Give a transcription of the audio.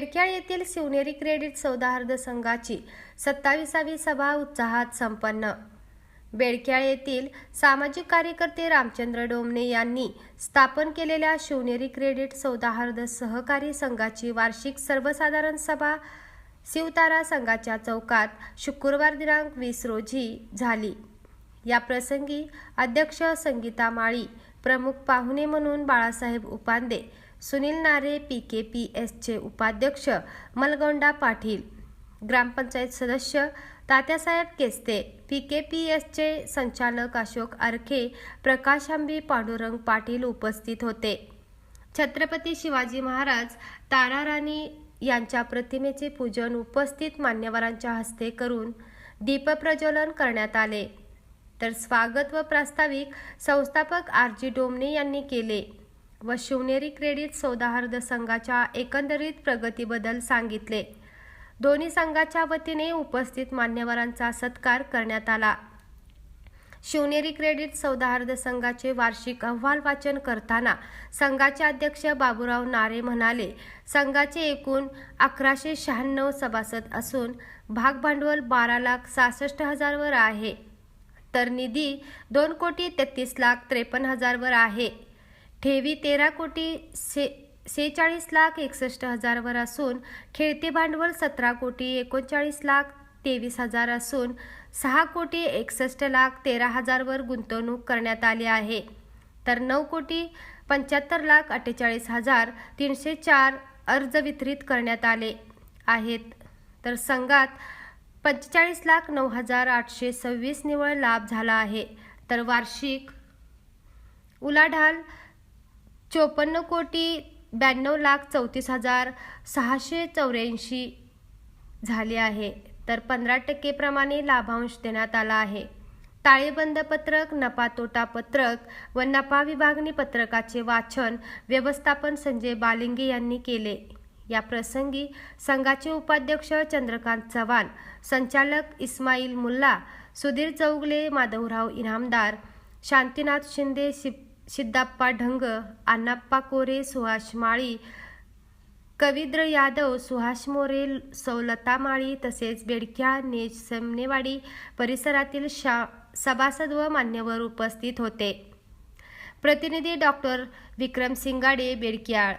बेडक्याळ येथील शिवनेरी क्रेडिट सौदार्द संघाची सत्ताविसावी सभा उत्साहात संपन्न. बेडक्याळ येथील सामाजिक कार्यकर्ते रामचंद्र डोमणे यांनी स्थापन केलेल्या शिवनेरी क्रेडिट सौदार्द सहकारी संघाची वार्षिक सर्वसाधारण सभा शिवतारा संघाच्या चौकात शुक्रवार दिनांक वीस रोजी झाली. या प्रसंगी अध्यक्ष संगीता माळी प्रमुख पाहुणे म्हणून बाळासाहेब उपांदे सुनील नारे पी के पी एसचे उपाध्यक्ष मलगोंडा पाटील. ग्रामपंचायत सदस्य Tatyasaheb Keste P K P एसचे संचालक अशोक आरखे प्रकाश आंबी पांडुरंग पाटील उपस्थित होते. छत्रपती शिवाजी महाराज ताराराणी यांच्या प्रतिमेचे पूजन उपस्थित मान्यवरांच्या हस्ते करून दीपप्रज्वलन करण्यात आले. तर स्वागत व प्रास्ताविक संस्थापक आर जी डोमणे यांनी केले. व शिवनेरी क्रेडिट सौदाहार्द संघाच्या एकंदरीत प्रगतीबद्दल सांगितले. दोन्ही संघाच्या वतीने उपस्थित मान्यवरांचा सत्कार करण्यात आला. शिवनेरी क्रेडिट सौदार्द संघाचे वार्षिक अहवाल वाचन करताना संघाचे अध्यक्ष बाबूराव नारे म्हणाले संघाचे एकूण अकराशे शहाण्णव सभासद असून भागभांडवल बारा लाख सहासष्ट हजारवर आहे. तर निधी दोन कोटी तेहतीस लाख त्रेपन्न हजारवर आहे. ठेवी तेरा कोटी से सेहेचाळीस लाख एकसष्ट हजारवर असून खेळते भांडवल सतरा कोटी एकोणचाळीस लाख तेवीस हजार असून सहा कोटी एकसष्ट लाख तेरा हजारवर गुंतवणूक करण्यात आली आहे. तर नऊ कोटी पंच्याहत्तर लाख अठ्ठेचाळीस हजार तीनशे चार अर्ज वितरित करण्यात आले आहेत. तर संघात पंचेचाळीस लाख नऊ हजार आठशे सव्वीस निव्वळ लाभ झाला आहे. तर वार्षिक उलाढाल चोपन्न कोटी ब्याण्णव लाख चौतीस हजार सहाशे चौऱ्याऐंशी झाले आहे. तर पंधरा टक्केप्रमाणे लाभांश देण्यात आला आहे. ताळेबंद पत्रक नफा तोटा पत्रक व नफा विभागणी पत्रकाचे वाचन व्यवस्थापन संजय बालिंगे यांनी केले. या प्रसंगी संघाचे उपाध्यक्ष चंद्रकांत चव्हाण संचालक इस्माईल मुल्ला सुधीर चौगले माधवराव इनामदार शांतीनाथ शिंदे शिप सिद्धाप्पा ढंग अण्णाप्पा कोरे सुहास माळी कविद्र यादव सुहास मोरे सौलता माळी तसेच बेडक्या नेज सेमनेवाडी परिसरातील शा सभासद व मान्यवर उपस्थित होते. प्रतिनिधी डॉक्टर विक्रम सिंगाडे बेडक्याळ